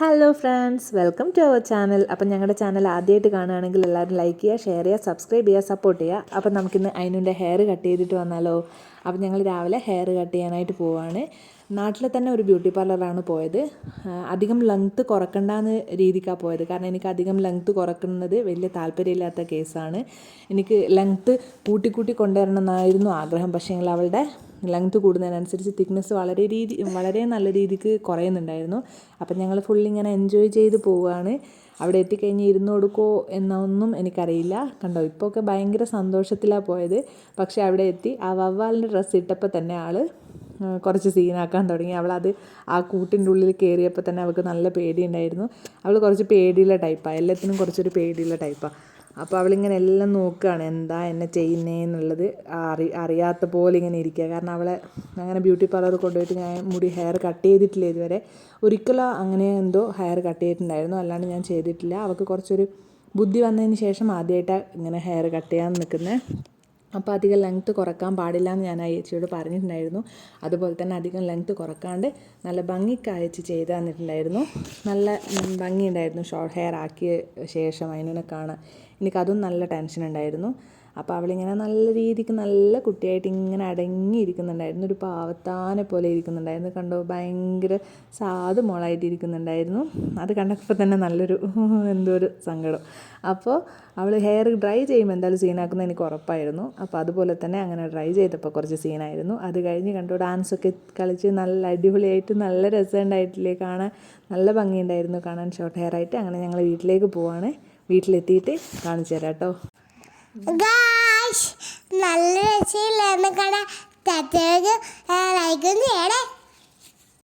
Hello friends welcome to our channel അപ്പം ഞങ്ങളുടെ channel ആദ്യമായിട്ട് കാണുകയാണെങ്കിൽ എല്ലാവരും ലൈക്ക് ചെയ്യുക ഷെയർ ചെയ്യുക സബ്സ്ക്രൈബ് ചെയ്യുക സപ്പോർട്ട് ചെയ്യുക. അപ്പം നമുക്കിന്ന് അതിനുണ്ട് ഹെയർ കട്ട് ചെയ്തിട്ട് വന്നാലോ? അപ്പം ഞങ്ങൾ രാവിലെ ഹെയർ കട്ട് ചെയ്യാനായിട്ട് പോവാണ്. നാട്ടിൽ തന്നെ ഒരു ബ്യൂട്ടി പാർലറാണ് പോയത്. അധികം ലെങ്ത്ത് കുറക്കണ്ടെന്ന് രീതിക്കാണ് പോയത്. കാരണം എനിക്ക് അധികം ലെങ്ത്ത് കുറക്കുന്നത് വലിയ താല്പര്യമില്ലാത്ത കേസാണ് എനിക്ക് ലെങ്ത്ത് കൂട്ടി കൂട്ടി കൊണ്ടുവരണം എന്നായിരുന്നു ആഗ്രഹം. പക്ഷേ അവളുടെ ലെങ്ത്ത് കൂടുന്നതിനനുസരിച്ച് തിക്നെസ് വളരെ രീതി വളരെ നല്ല രീതിക്ക് കുറയുന്നുണ്ടായിരുന്നു. അപ്പം ഞങ്ങൾ ഫുൾ ഇങ്ങനെ എൻജോയ് ചെയ്ത് പോവുകയാണ്. അവിടെ എത്തിക്കഴിഞ്ഞ് ഇരുന്ന് കൊടുക്കുമോ എന്നൊന്നും എനിക്കറിയില്ല. കണ്ടോ ഇപ്പോൾ ഒക്കെ ഭയങ്കര സന്തോഷത്തിലാണ് പോയത്. പക്ഷേ അവിടെ എത്തി ആ വവ്വാലിന്റെ ഡ്രസ്സ് ഇട്ടപ്പോൾ തന്നെ ആൾ കുറച്ച് സീനാക്കാൻ തുടങ്ങി. അവളത് ആ കൂട്ടിന്റെ ഉള്ളിൽ കയറിയപ്പോൾ തന്നെ അവൾക്ക് നല്ല പേടിയുണ്ടായിരുന്നു. അവൾ കുറച്ച് പേടിയുള്ള ടൈപ്പാണ് എല്ലാത്തിനും കുറച്ചൊരു പേടിയുള്ള ടൈപ്പാണ് അപ്പോൾ അവളിങ്ങനെ എല്ലാം നോക്കുകയാണ് എന്താ എന്നെ ചെയ്യുന്നതെന്നുള്ളത് അറി അറിയാത്ത പോലെ ഇങ്ങനെ ഇരിക്കുക. കാരണം അവളെ അങ്ങനെ ബ്യൂട്ടി പാർലറിൽ കൊണ്ടുപോയിട്ട് ഞാൻ മുടി ഹെയർ കട്ട് ചെയ്തിട്ടില്ല ഇതുവരെ. ഒരിക്കലും അങ്ങനെ എന്തോ ഹെയർ കട്ട് ചെയ്തിട്ടുണ്ടായിരുന്നു. അല്ലാണ്ട് ഞാൻ ചെയ്തിട്ടില്ല. അവൾക്ക് കുറച്ചൊരു ബുദ്ധി വന്നതിന് ശേഷം ആദ്യമായിട്ടാണ് ഇങ്ങനെ ഹെയർ കട്ട് ചെയ്യാൻ നിൽക്കുന്നത് അപ്പോൾ അധികം ലെങ്ത്ത് കുറയ്ക്കാൻ പാടില്ല എന്ന് ഞാൻ ആ ചേച്ചിയോട് പറഞ്ഞിട്ടുണ്ടായിരുന്നു. അതുപോലെ തന്നെ അധികം ലെങ്ത്ത് കുറക്കാണ്ട് നല്ല ഭംഗിക്ക് ചെയ്ത് തന്നിട്ടുണ്ടായിരുന്നു. നല്ല ഭംഗി ഭംഗിയുണ്ടായിരുന്നു. ഷോർട്ട് ഹെയർ ആക്കിയ ശേഷം അതിനെ കാണാൻ. എനിക്കതും നല്ല ടെൻഷൻ ഉണ്ടായിരുന്നു. അപ്പോൾ അവളിങ്ങനെ നല്ല രീതിക്ക് നല്ല കുട്ടിയായിട്ട് ഇങ്ങനെ അടങ്ങിയിരിക്കുന്നുണ്ടായിരുന്നു. ഒരു പാവത്താനെ പോലെ ഇരിക്കുന്നുണ്ടായിരുന്നു. കണ്ടോ? ഭയങ്കര സാധു മോളായിട്ട് ഇരിക്കുന്നുണ്ടായിരുന്നു. അത് കണ്ടപ്പോൾ തന്നെ നല്ലൊരു എന്തോ ഒരു സങ്കടം. അപ്പോൾ അവൾ ഹെയർ ഡ്രൈ ചെയ്യുമ്പോൾ എന്തായാലും സീനാക്കുന്നത് എനിക്ക് ഉറപ്പായിരുന്നു. അപ്പോൾ അതുപോലെ തന്നെ അങ്ങനെ ഡ്രൈ ചെയ്തപ്പോൾ കുറച്ച് സീനായിരുന്നു അത് കഴിഞ്ഞ് കണ്ടു ഡാൻസൊക്കെ കളിച്ച് നല്ല അടിപൊളിയായിട്ട് നല്ല രസമുണ്ടായിട്ടില്ലേ കാണാൻ നല്ല ഭംഗിയുണ്ടായിരുന്നു. കാണാൻ ഷോർട്ട് ഹെയർ ആയിട്ട് അങ്ങനെ ഞങ്ങൾ വീട്ടിലേക്ക് പോവാണ്. വീട്ടിലെത്തിയിട്ട് കാണിച്ചു തരാം കേട്ടോ. ഗായ്സ് നല്ല രസമില്ലായിരുന്നു. കട തത്തേക്ക് ലൈക്കും ചെയ്യണേ.